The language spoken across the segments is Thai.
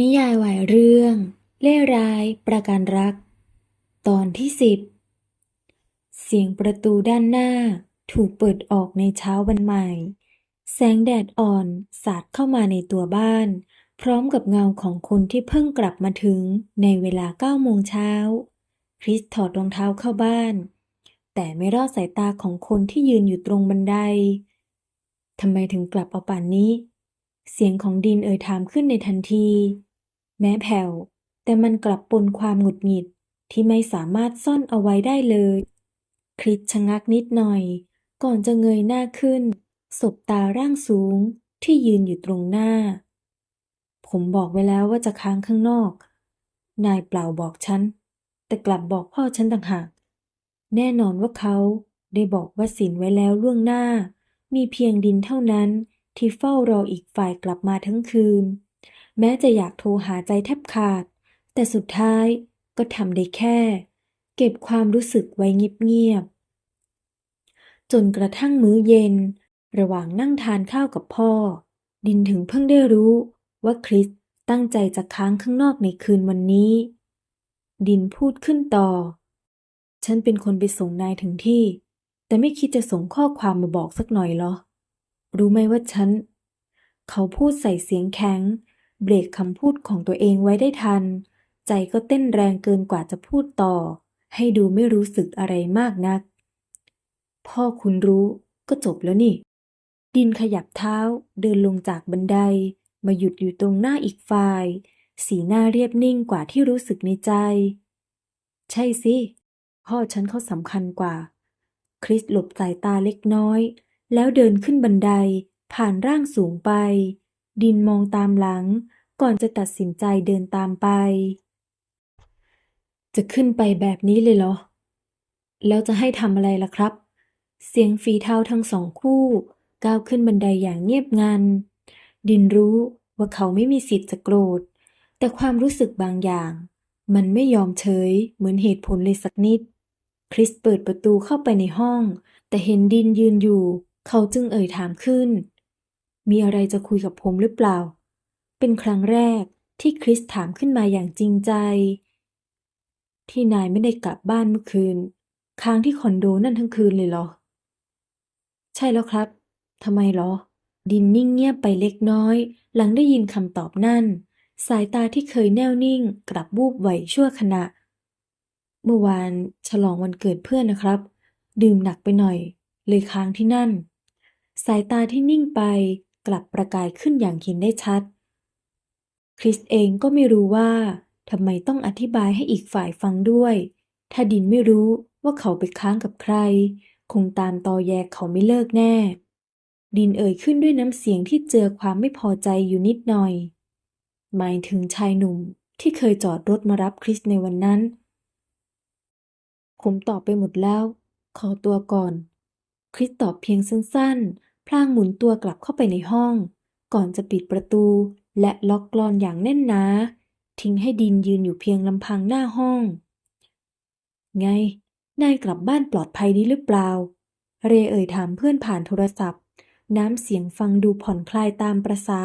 นิยายวายเรื่อง เล่ร้ายประการรัก ตอนที่สิบเสียงประตูด้านหน้าถูกเปิดออกในเช้าวันใหม่ แสงแดดอ่อนสาดเข้ามาในตัวบ้าน พร้อมกับเงาของคนที่เพิ่งกลับมาถึงในเวลาเก้าโมงเช้า คริสถอดรองเท้าเข้าบ้าน แต่ไม่รอดสายตาของคนที่ยืนอยู่ตรงบันไดทำไมถึงกลับเอาป่านนี้ เสียงของดินเอ่ยถามขึ้นในทันที แม้แผ่ว แต่มันกลับปนความหงุดหงิดที่ไม่สามารถซ่อนเอาไว้ได้เลย คริสชะงักนิดหน่อย ก่อนจะเงยหน้าขึ้น สบตาร่างสูงที่ยืนอยู่ตรงหน้า ผมบอกไว้แล้วว่าจะค้างข้างนอก นายเปล่าบอกฉัน แต่กลับบอกพ่อฉันต่างหาก แน่นอนว่าเขาได้บอกว่าสินไว้แล้วล่วงหน้า มีเพียงดินเท่านั้น ที่เฝ้ารออีกฝ่ายกลับมาทั้งคืน แม้จะอยากโทรหาใจแทบขาด แต่สุดท้ายก็ทำได้แค่ เก็บความรู้สึกไว้เงียบๆจนกระทั่งมื้อเย็น ระหว่างนั่งทานข้าวกับพ่อ ดินถึงเพิ่งได้รู้ว่าคริสตั้งใจจะค้างข้างนอกในคืนวันนี้ ดินพูดขึ้นต่อ ฉันเป็นคนไปส่งนายถึงที่ แต่ไม่คิดจะส่งข้อความมาบอกสักหน่อยเหรอ รู้ไหมว่าฉัน เขาพูดใส่เสียงแข็ง เบรกคำพูดของตัวเองไว้ได้ทัน ใจก็เต้นแรงเกินกว่าจะพูดต่อ ให้ดูไม่รู้สึกอะไรมากนัก พ่อคุณรู้ก็จบแล้วนี่ ดินขยับเท้าเดินลงจากบันได มาหยุดอยู่ตรงหน้าอีกฝ่าย สีหน้าเรียบนิ่งกว่าที่รู้สึกในใจ ใช่สิ พ่อฉันเขาสำคัญกว่า คริสหลบสายตาเล็กน้อย แล้วเดินขึ้นบันไดผ่านร่างสูงไป ดินมองตามหลัง ก่อนจะตัดสินใจเดินตามไป จะขึ้นไปแบบนี้เลยเหรอ แล้วจะให้ทำอะไรล่ะครับ เสียงฝีเท้าทั้งสองคู่ก้าวขึ้นบันไดอย่างเงียบงัน ดินรู้ว่าเขาไม่มีสิทธิ์จะโกรธ แต่ความรู้สึกบางอย่าง มันไม่ยอมเฉยเหมือนเหตุผลเลยสักนิด คริสเปิดประตูเข้าไปในห้อง แต่เห็นดินยืนอยู่ เขาจึงเอ่ยถามขึ้น มีอะไรจะคุยกับผมหรือเปล่า เป็นครั้งแรกที่คริสถามขึ้นมาอย่างจริงใจ ที่นายไม่ได้กลับบ้านเมื่อคืน ค้างที่คอนโดนั่นทั้งคืนเลยเหรอ ใช่แล้วครับทำไมเหรอ ดินนิ่งเงียบไปเล็กน้อย หลังได้ยินคำตอบนั่น สายตาที่เคยแน่วนิ่ง กลับวูบไหวชั่วขณะ เมื่อวานฉลองวันเกิดเพื่อนนะครับ ดื่มหนักไปหน่อย เลยค้างที่นั่น สายตาที่นิ่งไปกลับประกายขึ้นอย่างเห็นได้ชัด คริสเองก็ไม่รู้ว่าทำไมต้องอธิบายให้อีกฝ่ายฟังด้วย ถ้าดินไม่รู้ว่าเขาไปค้างกับใคร คงตามตอแยเขาไม่เลิกแน่ ดินเอ่ยขึ้นด้วยน้ำเสียงที่เจือความไม่พอใจอยู่นิดหน่อย หมายถึงชายหนุ่มที่เคยจอดรถมารับคริสในวันนั้น ผมตอบไปหมดแล้ว ขอตัวก่อน คริสตอบเพียงสั้นๆ พลางหมุนตัวกลับเข้าไปในห้อง ก่อนจะปิดประตู และล็อกกลอนอย่างแน่นหนา ทิ้งให้ดินยืนอยู่เพียงลำพังหน้าห้อง ไง นายกลับบ้านปลอดภัยดีหรือเปล่า เรเอ่ยถามเพื่อนผ่านโทรศัพท์ น้ำเสียงฟังดูผ่อนคลายตามประษา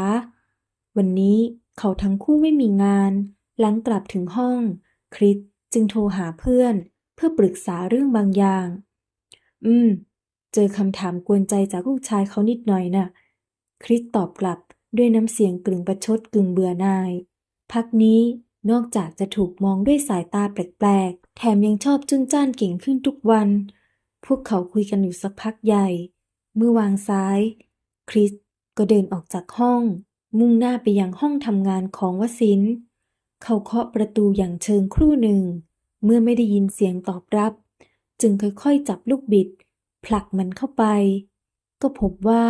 วันนี้เขาทั้งคู่ไม่มีงาน หลังกลับถึงห้อง คริสจึงโทรหาเพื่อน เพื่อปรึกษาเรื่องบางอย่าง อืม เจอคำถามกวนใจจากลูกชายเขานิดหน่อยน่ะ คริสตอบกลับด้วยน้ำเสียงกึ่งประชดกึ่งเบื่อหน่าย พักนี้นอกจากจะถูกมองด้วยสายตาแปลกๆ แถมยังชอบจุนจ้านเก่งขึ้นทุกวัน พวกเขาคุยกันอยู่สักพักใหญ่ เมื่อวางซ้าย คริสก็เดินออกจากห้อง มุ่งหน้าไปยังห้องทำงานของวสิน เขาเคาะประตูอย่างเชิงครู่หนึ่ง เมื่อไม่ได้ยินเสียงตอบรับ จึงค่อยๆจับลูกบิด ผลักมันเข้าไป ก็พบว่า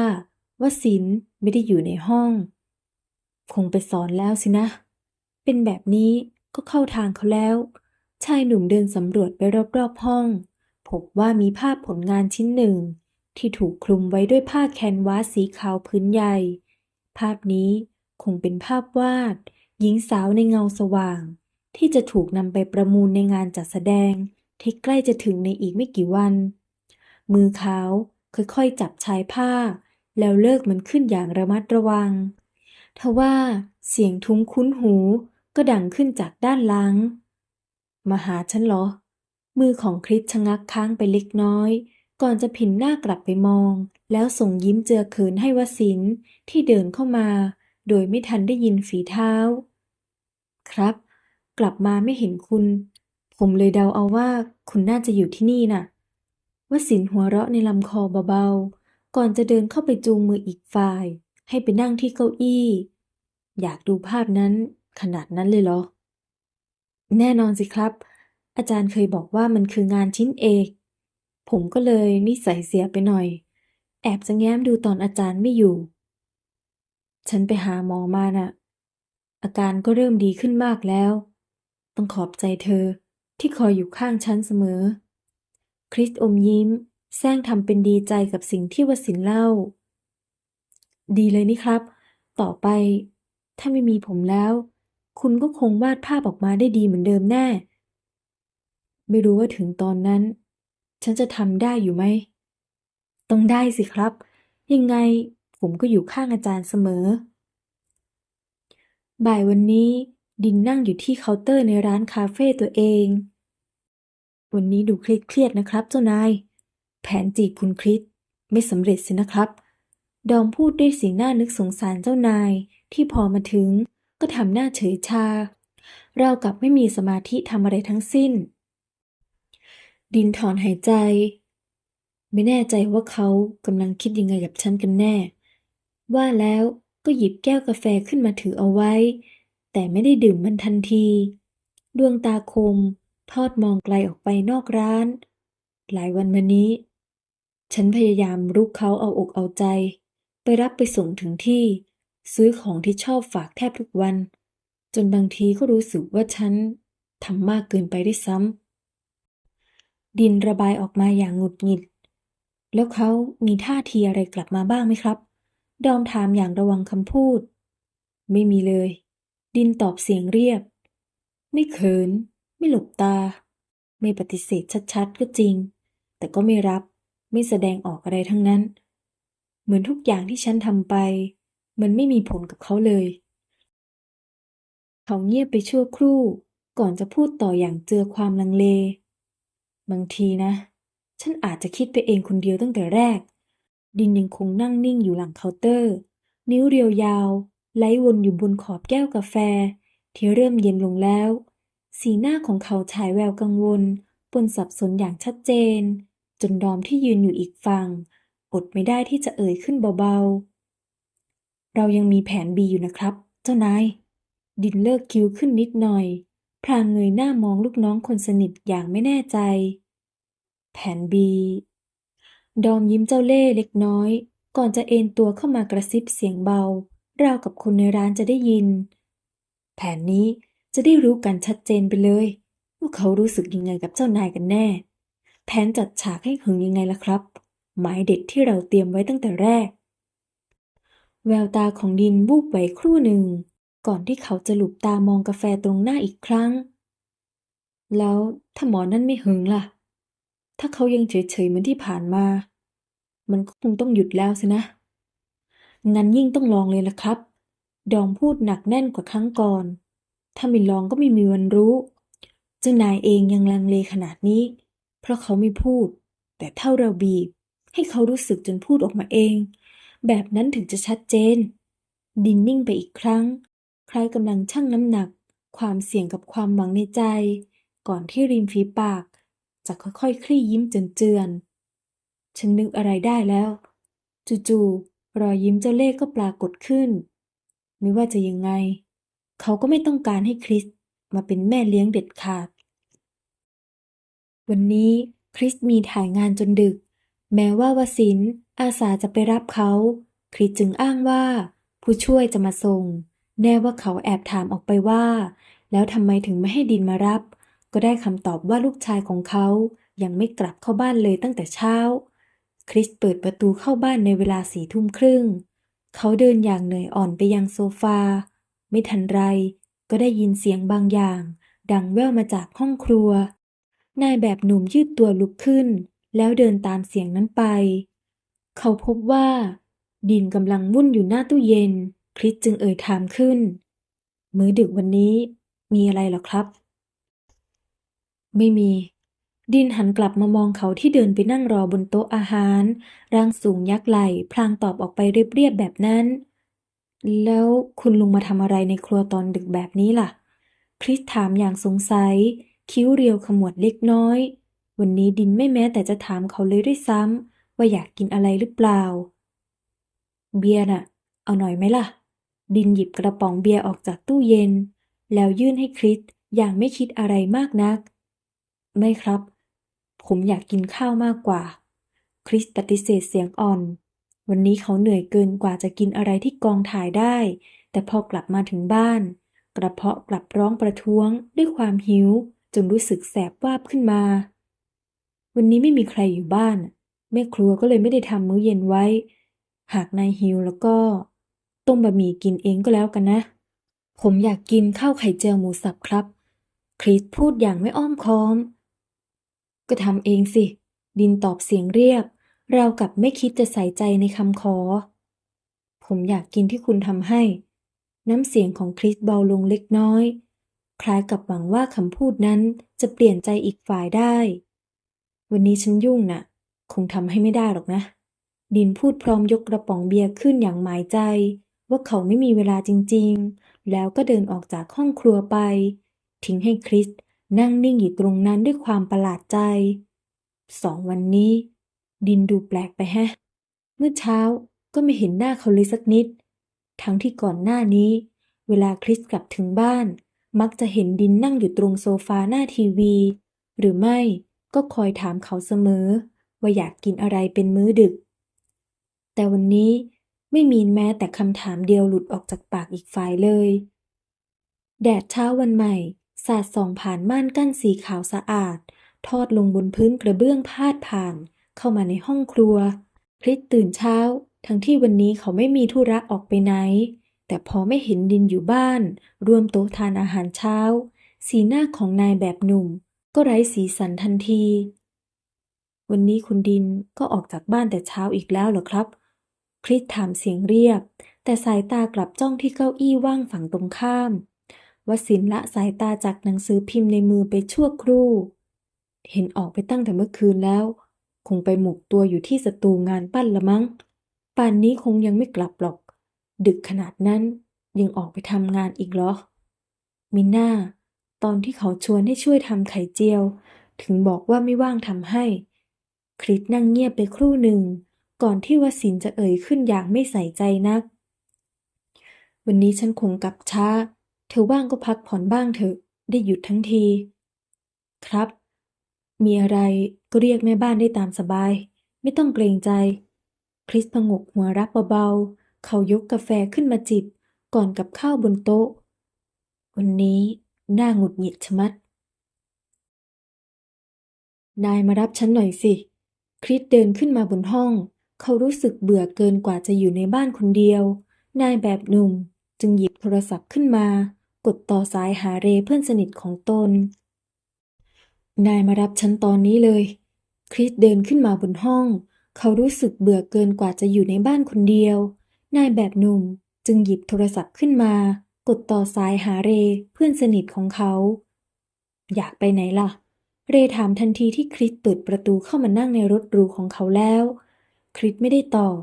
วสินไม่ได้อยู่ในห้อง คงไปสอนแล้วสินะ เป็นแบบนี้ก็เข้าทางเขาแล้ว ชายหนุ่มเดินสำรวจไปรอบๆห้อง พบว่ามีภาพผลงานชิ้นหนึ่ง ที่ถูกคลุมไว้ด้วยผ้าแคนวาสสีขาวพื้นใหญ่ ภาพนี้คงเป็นภาพวาด หญิงสาวในเงาสว่าง ที่จะถูกนำไปประมูลในงานจัดแสดงที่ใกล้จะถึงในอีกไม่กี่วัน มือเขาค่อยๆจับชายผ้า แล้วเลิกมันขึ้นอย่างระมัดระวังทว่าเสียงทุ้มคุ้นหูก็ดังขึ้นจากด้านหลัง มาหาฉันเหรอ มือของคริสชะงักค้างไปเล็กน้อย ก่อนจะผินหน้ากลับไปมอง แล้วส่งยิ้มเจือเขินให้วสินทร์ที่เดินเข้ามา โดยไม่ทันได้ยินฝีเท้า ครับ กลับมาไม่เห็นคุณ ผมเลยเดาเอาว่าคุณน่าจะอยู่ที่นี่น่ะ วสินหัวเราะในลำคอเบาๆ ก่อนจะเดินเข้าไปจูงมืออีกฝ่าย ให้ไปนั่งที่เก้าอี้ อยากดูภาพนั้นขนาดนั้นเลยเหรอ แน่นอนสิครับ อาจารย์เคยบอกว่ามันคืองานชิ้นเอก ผมก็เลยนิสัยเสียไปหน่อย แอบจะแง้มดูตอนอาจารย์ไม่อยู่ ฉันไปหาหมอมาน่ะ อาการก็เริ่มดีขึ้นมากแล้ว ต้องขอบใจเธอที่คอยอยู่ข้างฉันเสมอ คริสอมยิ้ม แซงทำเป็นดีใจกับสิ่งที่วสินเล่า ดีเลยนี่ครับ ต่อไป ถ้าไม่มีผมแล้ว คุณก็คงวาดภาพออกมาได้ดีเหมือนเดิมแน่ ไม่รู้ว่าถึงตอนนั้น ฉันจะทำได้อยู่ไหม ต้องได้สิครับ ยังไงผมก็อยู่ข้างอาจารย์เสมอ บ่ายวันนี้ดินนั่งอยู่ที่เคาน์เตอร์ในร้านคาเฟ่ตัวเอง วันนี้ดูเครียดๆนะครับ เจ้านาย แผนจีบคุณคริสไม่สำเร็จสินะครับ ดอมพูดด้วยสีหน้านึกสงสารเจ้านายที่พอมาถึงก็ทำหน้าเฉยชา เราวกับไม่มีสมาธิทำอะไรทั้งสิ้น ดินถอนหายใจ ไม่แน่ใจว่าเขากำลังคิดยังไงกับฉันกันแน่ ว่าแล้วก็หยิบแก้วกาแฟขึ้นมาถือเอาไว้ แต่ไม่ได้ดื่มมันทันที ดวงตาคม ทอดมองไกลออกไปนอกร้าน หลายวันมานี้ ฉันพยายามรุกเขาเอาอกเอาใจ ไปรับไปส่งถึงที่ ซื้อของที่ชอบฝากแทบทุกวัน จนบางทีก็รู้สึกว่าฉันทำมากเกินไปได้วยซ้ำดินระบายออกมาอย่างหงุดหงิด แล้วเขามีท่าทีอะไรกลับมาบ้างไหมครับ ดอมถามอย่างระวังคำพูด ไม่มีเลย ดินตอบเสียงเรียบ ไม่เขิน ไม่หลบตา ไม่ปฏิเสธชัดๆ ก็จริง แต่ก็ไม่รับ ไม่แสดงออกอะไรทั้งนั้น เหมือนทุกอย่างที่ฉันทำไป มันไม่มีผลกับเขาเลย เขาเงียบไปชั่วครู่ ก่อนจะพูดต่ออย่างเจือความลังเล บางทีนะ ฉันอาจจะคิดไปเองคนเดียวตั้งแต่แรก ดินยังคงนั่งนิ่งอยู่หลังเคาน์เตอร์ นิ้วเรียวยาวไหลวนอยู่บนขอบแก้วกาแฟ ที่เริ่มเย็นลงแล้ว สีหน้าของเขาฉายแววกังวล ปนสับสนอย่างชัดเจน จนดอมที่ยืนอยู่อีกฝั่ง อดไม่ได้ที่จะเอ่ยขึ้นเบาๆ เรายังมีแผน B อยู่นะครับ เจ้านาย ดินเลิกคิ้วขึ้นนิดหน่อย พลางเงยหน้ามองลูกน้องคนสนิทอย่างไม่แน่ใจ แผน B ดอมยิ้มเจ้าเล่ห์เล็กน้อย ก่อนจะเอนตัวเข้ามากระซิบเสียงเบา ราวกับคนในร้านจะได้ยิน แผนนี้ จะได้รู้กันชัดเจนไปเลย ว่าเขารู้สึกยังไงกับเจ้านายกันแน่ แผนจัดฉากให้หึงยังไงล่ะครับ หมายเด็ดที่เราเตรียมไว้ตั้งแต่แรก แววตาของดินวูบไหวครู่หนึ่ง ก่อนที่เขาจะหลุบตามองกาแฟตรงหน้าอีกครั้ง แล้วถ้าหมอนั่นไม่หึงล่ะ ถ้าเขายังเฉยๆเหมือนที่ผ่านมา มันคงต้องหยุดแล้วสินะ งั้นยิ่งต้องลองเลยล่ะครับ ดอมพูดหนักแน่นกว่าครั้งก่อน ถ้าไม่ลองก็ไม่มีวันรู้ เจ้านายเองยังลังเลขนาดนี้ เพราะเขาไม่พูด แต่เท่าเราบีบ ให้เขารู้สึกจนพูดออกมาเอง แบบนั้นถึงจะชัดเจน ดินนิ่งไปอีกครั้ง คล้ายกำลังชั่งน้ำหนัก ความเสี่ยงกับความหวังในใจ ก่อนที่ริมฝีปาก จะค่อยๆคลี่ยิ้มเจือนๆฉันนึกอะไรได้แล้วจู่ๆรอยยิ้มเจ้าเล่ห์ก็ปรากฏขึ้น ไม่ว่าจะยังไง เขาก็ไม่ต้องการให้คริสมาเป็นแม่เลี้ยงเด็ดขาด วันนี้คริสมีถ่ายงานจนดึก แม้ว่าวสินอาสาจะไปรับเขา คริสจึงอ้างว่า ผู้ช่วยจะมาส่ง แน่ว่าเขาแอบถามออกไปว่า แล้วทำไมถึงไม่ให้ดินมารับ ก็ได้คำตอบว่าลูกชายของเขายังไม่กลับเข้าบ้านเลยตั้งแต่เช้า คริสเปิดประตูเข้าบ้านในเวลาสี่ทุ่มครึ่ง เขาเดินอย่างเหนื่อยอ่อนไปยังโซฟา ไม่ทันไรก็ได้ยินเสียงบางอย่าง ดังแว่วมาจากห้องครัว นายแบบหนุ่มยืดตัวลุกขึ้น แล้วเดินตามเสียงนั้นไป เขาพบว่า ดินกำลังวุ่นอยู่หน้าตู้เย็น คริสจึงเอ่ยถามขึ้น มื้อดึกวันนี้มีอะไรหรอครับ ไม่มี ดินหันกลับมามองเขาที่เดินไปนั่งรอบนโต๊ะอาหาร ร่างสูงยักษ์ไหล่พลางตอบออกไปเรียบๆแบบนั้น แล้วคุณลุงมาทำอะไรในครัวตอนดึกแบบนี้ล่ะ คริสถามอย่างสงสัย คิ้วเรียวขมวดเล็กน้อย วันนี้ดินไม่แม้แต่จะถามเขาเลยด้วยซ้ำว่าอยากกินอะไรหรือเปล่า เบียร์น่ะ เอาหน่อยไหมล่ะ ดินหยิบกระป๋องเบียร์ออกจากตู้เย็น แล้วยื่นให้คริสอย่างไม่คิดอะไรมากนัก ไม่ครับ ผมอยากกินข้าวมากกว่า คริสปฏิเสธเสียงอ่อน วันนี้เขาเหนื่อยเกินกว่าจะกินอะไรที่กองถ่ายได้ แต่พอกลับมาถึงบ้าน กระเพาะกลับร้องประท้วงด้วยความหิวจนรู้สึกแสบวาบขึ้นมา วันนี้ไม่มีใครอยู่บ้านแม่ครัวก็เลยไม่ได้ทำมื้อเย็นไว้ หากนายหิวแล้วก็ต้มบะหมี่กินเองก็แล้วกันนะ ผมอยากกินข้าวไข่เจียวหมูสับครับ คริสพูดอย่างไม่อ้อมค้อม ก็ทำเองสิ ดินตอบเสียงเรียบ เรากับไม่คิดจะใส่ใจในคำขอ ผมอยากกินที่คุณทำให้ น้ำเสียงของคริสเบาลงเล็กน้อย คล้ายกับหวังว่าคำพูดนั้นจะเปลี่ยนใจอีกฝ่ายได้ วันนี้ฉันยุ่งน่ะ คงทำให้ไม่ได้หรอกนะ ดินพูดพร้อมยกกระป๋องเบียร์ขึ้นอย่างหมายใจ ว่าเขาไม่มีเวลาจริง ๆ แล้วก็เดินออกจากห้องครัวไป ทิ้งให้คริสนั่งนิ่งอยู่ตรงนั้นด้วยความประหลาดใจ สองวันนี้ ดินดูแปลกไปแฮะ เมื่อเช้าก็ไม่เห็นหน้าเขาเลยสักนิด ทั้งที่ก่อนหน้านี้ เวลาคริสกลับถึงบ้าน มักจะเห็นดินนั่งอยู่ตรงโซฟาหน้าทีวี หรือไม่ก็คอยถามเขาเสมอ ว่าอยากกินอะไรเป็นมื้อดึก แต่วันนี้ไม่มีแม้แต่คำถามเดียวหลุดออกจากปากอีกฝ่ายเลย แดดเช้าวันใหม่ สาดส่องผ่านม่านกั้นสีขาวสะอาด ทอดลงบนพื้นกระเบื้องพาดผ่าน เข้ามาในห้องครัวคริสตื่นเช้า ทั้งที่วันนี้เขาไม่มีธุระออกไปไหน แต่พอไม่เห็นดินอยู่บ้าน ร่วมโต๊ะทานอาหารเช้า สีหน้าของนายแบบหนุ่ม ก็ไร้สีสันทันที วันนี้คุณดินก็ออกจากบ้านแต่เช้าอีกแล้วเหรอครับคริสถามเสียงเรียบ แต่สายตากลับจ้องที่เก้าอี้ว่างฝั่งตรงข้ามวสินละสายตาจากหนังสือพิมพ์ในมือไปชั่วครู่ เห็นออกไปตั้งแต่เมื่อคืนแล้ว คงไปหมกตัวอยู่ที่สตูงานปั้นละมั้ง ป่านนี้คงยังไม่กลับหรอก ดึกขนาดนั้นยังออกไปทำงานอีกเหรอ มิน่า ตอนที่เขาชวนให้ช่วยทำไข่เจียว ถึงบอกว่าไม่ว่างทำให้ คริสนั่งเงียบไปครู่หนึ่ง ก่อนที่วสินจะเอ่ยขึ้นอย่างไม่ใส่ใจนัก วันนี้ฉันคงกลับช้า เธอว่างก็พักผ่อนบ้างเถอะ ได้หยุดทั้งที ครับ มีอะไรก็เรียกแม่บ้านได้ตามสบาย ไม่ต้องเกรงใจ คริสพงกหัวรับเบาๆ เขายกกาแฟขึ้นมาจิบ ก่อนกับข้าวบนโต๊ะ วันนี้น่าหงุดหงิดชะมัด นายมารับฉันหน่อยสิ คริสเดินขึ้นมาบนห้อง เขารู้สึกเบื่อเกินกว่าจะอยู่ในบ้านคนเดียว นายแบบหนุ่มจึงหยิบโทรศัพท์ขึ้นมา กดต่อสายหาเรเพื่อนสนิทของตน นายมารับฉันตอนนี้เลย คริสเดินขึ้นมาบนห้อง เขารู้สึกเบื่อเกินกว่าจะอยู่ในบ้านคนเดียว นายแบบหนุ่มจึงหยิบโทรศัพท์ขึ้นมา กดต่อสายหาเรเพื่อนสนิทของเขา อยากไปไหนล่ะ เรถามทันทีที่คริสเปิดประตูเข้ามานั่งในรถหรูของเขาแล้ว คริสไม่ได้ตอบ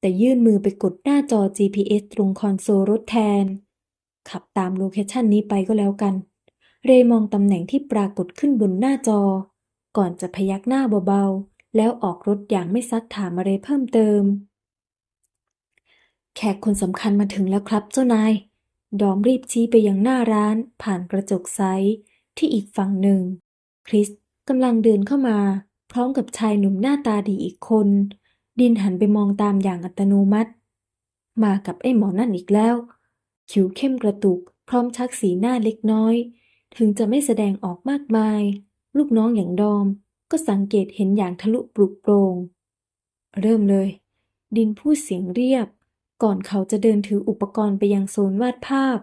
แต่ยื่นมือไปกดหน้าจอ GPS ตรงคอนโซลรถแทน ขับตามโลเคชันนี้ไปก็แล้วกัน เรมองตำแหน่งที่ปรากฏขึ้นบนหน้าจอ ก่อนจะพยักหน้าเบาๆ แล้วออกรถอย่างไม่ซักถามอะไรเพิ่มเติม แขกคนสำคัญมาถึงแล้วครับเจ้านาย ดอมรีบชี้ไปยังหน้าร้านผ่านกระจกใสที่อีกฝั่งหนึ่ง คริสกำลังเดินเข้ามา พร้อมกับชายหนุ่มหน้าตาดีอีกคน ดินหันไปมองตามอย่างอัตโนมัติ มากับไอ้หมอนั่นอีกแล้ว คิ้วเข้มกระตุก พร้อมชักสีหน้าเล็กน้อย ถึงจะไม่แสดงออกมากมาย ลูกน้องอย่างดอม ก็สังเกตเห็นอย่างทะลุปลุกโปรง เริ่มเลย ดินพูดเสียงเรียบ ก่อนเขาจะเดินถืออุปกรณ์ไปยังโซนวาดภาพ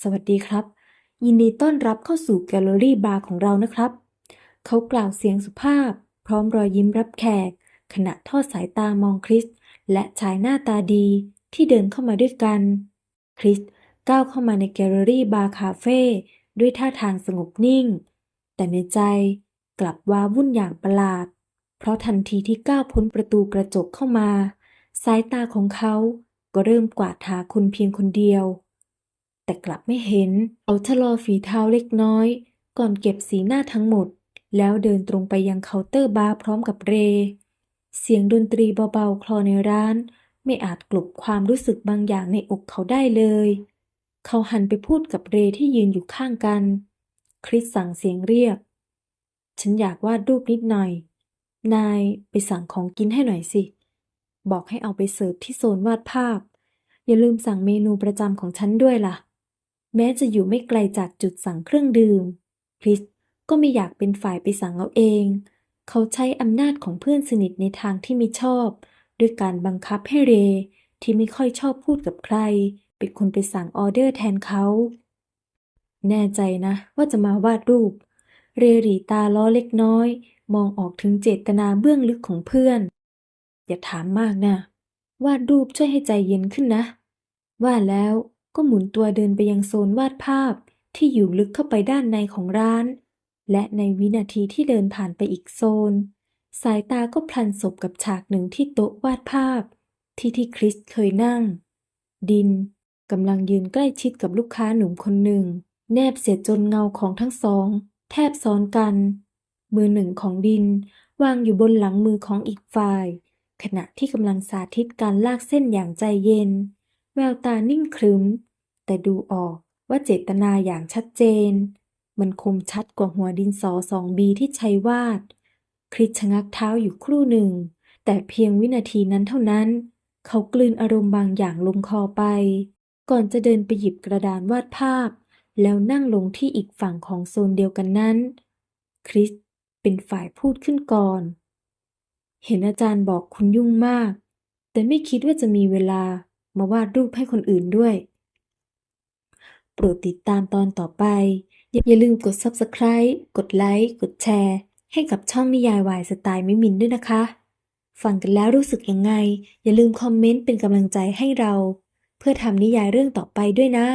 สวัสดีครับ ยินดีต้อนรับเข้าสู่แกลเลอรี่บาร์ของเรานะครับ เขากล่าวเสียงสุภาพ พร้อมรอยยิ้มรับแขก ขณะทอดสายตามองคริสและชายหน้าตาดีที่เดินเข้ามาด้วยกัน คริสก้าวเข้ามาในแกลเลอรี่บาร์คาเฟ่ ด้วยท่าทางสงบนิ่ง แต่ในใจกลับว้าวุ่นอย่างประหลาด เพราะทันทีที่ก้าวพ้นประตูกระจกเข้ามา สายตาของเขาก็เริ่มกวาดหาคุณเพียงคนเดียว แต่กลับไม่เห็นเขาชะลอฝีเท้าเล็กน้อย ก่อนเก็บสีหน้าทั้งหมด แล้วเดินตรงไปยังเคาน์เตอร์บาร์พร้อมกับเร เสียงดนตรีเบาๆคลอในร้าน ไม่อาจกลบความรู้สึกบางอย่างในอกเขาได้เลย เขาหันไปพูดกับเรที่ยืนอยู่ข้างกัน คริสสั่งเสียงเรียก ฉันอยากวาดรูปนิดหน่อย นายไปสั่งของกินให้หน่อยสิ บอกให้เอาไปเสิร์ฟที่โซนวาดภาพ อย่าลืมสั่งเมนูประจำของฉันด้วยล่ะ แม้จะอยู่ไม่ไกลจากจุดสั่งเครื่องดื่ม คริสก็ไม่อยากเป็นฝ่ายไปสั่งเอาเอง เขาใช้อำนาจของเพื่อนสนิทในทางที่ไม่ชอบ ด้วยการบังคับให้เรที่ไม่ค่อยชอบพูดกับใคร เป็นคนไปสั่งออเดอร์แทนเขา แน่ใจนะว่าจะมาวาดรูป เรรีตาล้อเล็กน้อย มองออกถึงเจตนาเบื้องลึกของเพื่อน อย่าถามมากนะ วาดรูปช่วยให้ใจเย็นขึ้นนะ ว่าแล้วก็หมุนตัวเดินไปยังโซนวาดภาพที่อยู่ลึกเข้าไปด้านในของร้าน และในวินาทีที่เดินผ่านไปอีกโซน สายตาก็พลันสบกับฉากหนึ่งที่โต๊ะวาดภาพ ที่ที่คริสเคยนั่ง ดิน กำลังยืนใกล้ชิดกับลูกค้าหนุ่มคนหนึ่ง แนบเสียจนเงาของทั้งสอง แทบซ้อนกัน มือหนึ่งของดินวางอยู่บนหลังมือของอีกฝ่าย ขณะที่กำลังสาธิตการลากเส้นอย่างใจเย็น แววตานิ่งครึ้ม แต่ดูออกว่าเจตนาอย่างชัดเจน มันคมชัดกว่าหัวดินสอสองบีที่ใช้วาด คริสชะงักเท้าอยู่ครู่หนึ่ง แต่เพียงวินาทีนั้นเท่านั้น เขากลืนอารมณ์บางอย่างลงคอไป ก่อนจะเดินไปหยิบกระดานวาดภาพ แล้วนั่งลงที่อีกฝั่งของโซนเดียวกันนั้น คริสเป็นฝ่ายพูดขึ้นก่อน เห็นอาจารย์บอกคุณยุ่งมาก แต่ไม่คิดว่าจะมีเวลามาวาดรูปให้คนอื่นด้วย โปรดติดตามตอนต่อไป อย่าลืมกด Subscribe กดไลค์กดแชร์ ให้กับช่องนิยายวายสไตล์ไม่มินด้วยนะคะ ฟังกันแล้วรู้สึกยังไง อย่าลืมคอมเมนต์เป็นกำลังใจให้เรา เพื่อทำนิยายเรื่องต่อไปด้วยนะ